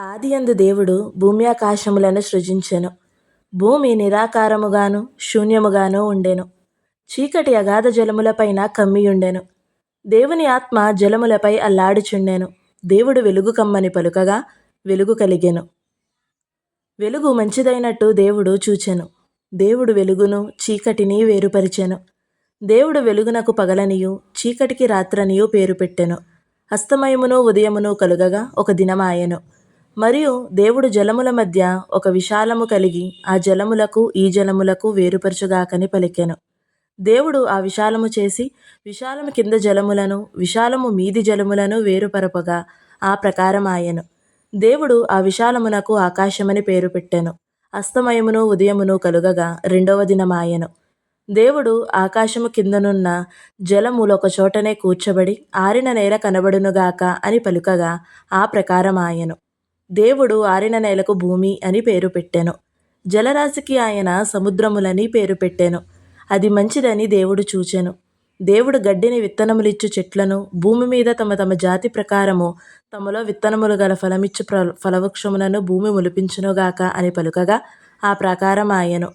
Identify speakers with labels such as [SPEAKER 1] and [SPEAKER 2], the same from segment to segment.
[SPEAKER 1] ఆదియందు దేవుడు భూమి ఆకాశములను సృజించెను. భూమి నిరాకారముగాను శూన్యముగాను ఉండెను. చీకటి అగాధ జలములపైన కమ్మియుండెను. దేవుని ఆత్మ జలములపై అల్లాడుచుండెను. దేవుడు వెలుగు కమ్మని పలుకగా వెలుగు కలిగెను. వెలుగు మంచిదైనట్టు దేవుడు చూచెను. దేవుడు వెలుగును చీకటిని వేరుపరిచెను. దేవుడు వెలుగునకు పగలనియు చీకటికి రాత్రనియు పేరు పెట్టెను అస్తమయమును ఉదయమును కలుగగా ఒక దినమాయెను. మరియు దేవుడు జలముల మధ్య ఒక విశాలము కలిగి ఆ జలములకు ఈ జలములకు వేరుపరచుగాకని పలికెను. దేవుడు ఆ విశాలము చేసి విశాలము కింద జలములను విశాలము మీది జలములను వేరుపరపగా ఆ ప్రకారం ఆయను దేవుడు ఆ విశాలమునకు ఆకాశమని పేరు పెట్టెను. అస్తమయమును ఉదయమును కలుగగా రెండవ దినమాయను. దేవుడు ఆకాశము కిందనున్న జలములొక చోటనే కూర్చబడి ఆరిన నేల కనబడునుగాక అని పలుకగా ఆ ప్రకారం ఆయను దేవుడు ఆరిన నేలకు భూమి అని పేరు పెట్టెను. జలరాశికి ఆయన సముద్రములని పేరు పెట్టెను. అది మంచిదని దేవుడు చూచెను. దేవుడు గడ్డిని విత్తనములిచ్చు చెట్లను భూమి మీద తమ తమ జాతి ప్రకారము తమలో విత్తనములు గల ఫలమిచ్చు ప్ర ఫలవృక్షములను భూమి ములిపించునుగాక అని పలుకగా ఆ ప్రకారం ఆయను.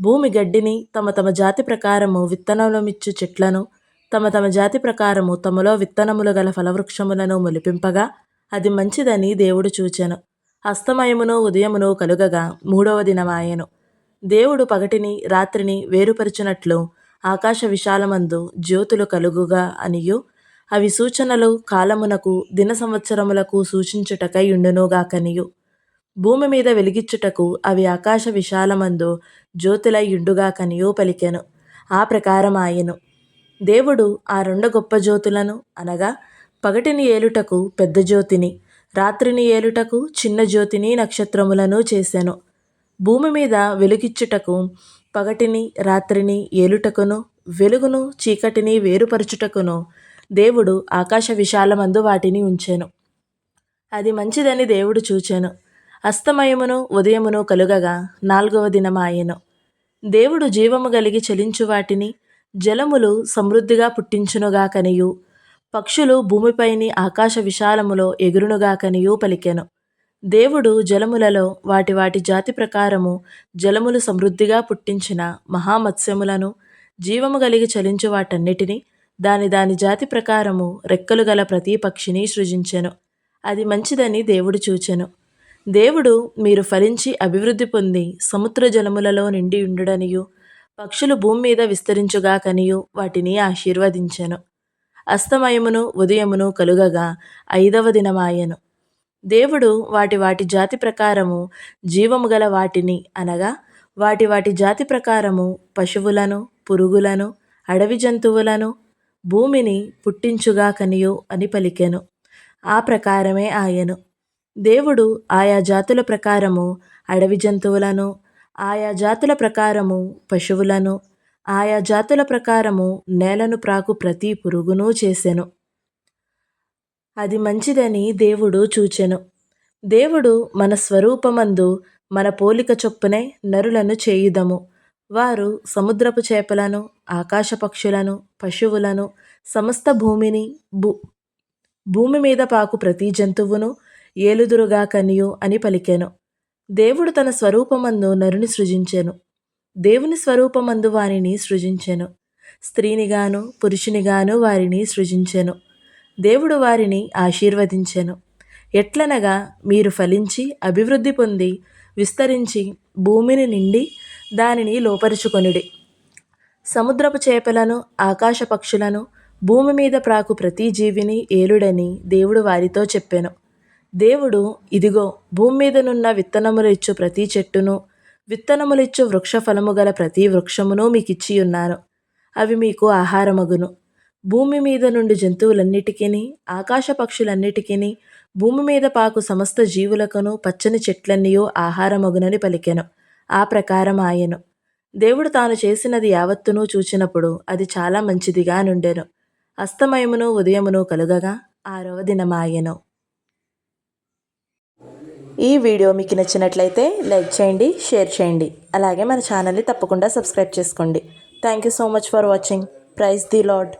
[SPEAKER 1] భూమి గడ్డిని తమ తమ జాతి ప్రకారము విత్తనములమిచ్చు చెట్లను తమ తమ జాతి ప్రకారము తమలో విత్తనములు గల ఫలవృక్షములను ములిపింపగా అది మంచిదని దేవుడు చూచెను. అస్తమయమును ఉదయమును కలుగగా మూడవ దినమాయెను. దేవుడు పగటిని రాత్రిని వేరుపరిచినట్లు ఆకాశ విశాలమందు జ్యోతులు కలుగుగా అనియు. అవి సూచనలు కాలమునకు దిన సంవత్సరములకు సూచించుటకై ఉండునుగాకనియు భూమి మీద వెలిగిచ్చుటకు అవి ఆకాశ విశాలమందు జ్యోతులై ఉండుగాకనియు పలికెను. ఆ ప్రకారం ఆయను దేవుడు ఆ రెండు గొప్ప జ్యోతులను అనగా పగటిని ఏలుటకు పెద్ద జ్యోతిని రాత్రిని ఏలుటకు చిన్న జ్యోతిని నక్షత్రములను చేశాను భూమి మీద వెలుగిచ్చుటకు పగటిని రాత్రిని ఏలుటకును వెలుగును చీకటిని వేరుపరచుటకును దేవుడు ఆకాశ విశాలమందు వాటిని ఉంచెను. అది మంచిదని దేవుడు చూచాను. అస్తమయమును ఉదయమును కలుగగా నాలుగవ దినమాయెను. దేవుడు జీవము కలిగి చలించు వాటిని జలములు సమృద్ధిగా పుట్టించునుగాకనియు. పక్షులు భూమిపైని ఆకాశ విశాలములో ఎగురునుగాకనియూ పలికెను. దేవుడు జలములలో వాటి వాటి జాతి ప్రకారము జలములు సమృద్ధిగా పుట్టించిన మహామత్స్యములను జీవము కలిగి చలించు వాటన్నిటిని దాని దాని జాతి ప్రకారము రెక్కలు గల ప్రతి పక్షిని సృజించెను. అది మంచిదని దేవుడు చూచెను. దేవుడు మీరు ఫలించి అభివృద్ధి పొంది సముద్ర జలములలో నిండి ఉండుడనియు పక్షులు భూమి మీద విస్తరించుగాకనియు వాటిని ఆశీర్వదించెను. అస్తమయమును ఉదయమును కలుగగా ఐదవ దినమాయను. దేవుడు వాటి వాటి జాతి ప్రకారము జీవము గల వాటిని అనగా వాటి వాటి జాతి ప్రకారము పశువులను పురుగులను అడవి జంతువులను భూమిని పుట్టించుగా కనియు అని పలికెను. ఆ ప్రకారమే ఆయను. దేవుడు ఆయా జాతుల ప్రకారము అడవి జంతువులను ఆయా జాతుల ప్రకారము పశువులను ఆయా జాతుల ప్రకారము నేలను ప్రాకు ప్రతి పురుగును చేసెను. అది మంచిదని దేవుడు చూచెను. దేవుడు మన స్వరూపమందు మన పోలిక చొప్పునే నరులను చేయుదము. వారు సముద్రపు చేపలను ఆకాశ పక్షులను పశువులను సమస్త భూమిని భూ భూమి మీద పాకు ప్రతి జంతువును ఏలుదురుగా కనియు అని పలికెను. దేవుడు తన స్వరూపమందు నరుని సృజించెను. దేవుని స్వరూపమందు వారిని సృజించెను. స్త్రీనిగాను పురుషునిగాను వారిని సృజించెను. దేవుడు వారిని ఆశీర్వదించెను. ఎట్లనగా మీరు ఫలించి అభివృద్ధి పొంది విస్తరించి భూమిని నిండి దానిని లోపరుచుకొనిడి. సముద్రపు చేపలను ఆకాశ పక్షులను భూమి మీద ప్రాకు ప్రతి జీవిని ఏలుడని దేవుడు వారితో చెప్పెను. దేవుడు ఇదిగో భూమి మీదనున్న విత్తనములు ఇచ్చు ప్రతి చెట్టును విత్తనములిచ్చు వృక్ష ఫలము గల ప్రతి వృక్షమును మీకు ఇచ్చి ఉన్నాను అవి మీకు ఆహారమగును. భూమి మీద నుండి జంతువులన్నిటికీ ఆకాశ పక్షులన్నిటికీ భూమి మీద పాకు సమస్త జీవులకును పచ్చని చెట్లన్నయో ఆహారమగునని పలికెను. ఆ ప్రకారం ఆయను. దేవుడు తాను చేసినది యావత్తును చూచినప్పుడు అది చాలా మంచిదిగా నుండెను. అస్తమయమును ఉదయమును కలుగగా ఆరవ దినమాయను. ఈ వీడియో మీకు నచ్చినట్లయితే లైక్ చేయండి షేర్ చేయండి. అలాగే మన ఛానల్ని తప్పకుండా సబ్స్క్రైబ్ చేసుకోండి. Thank you so much for watching praise the lord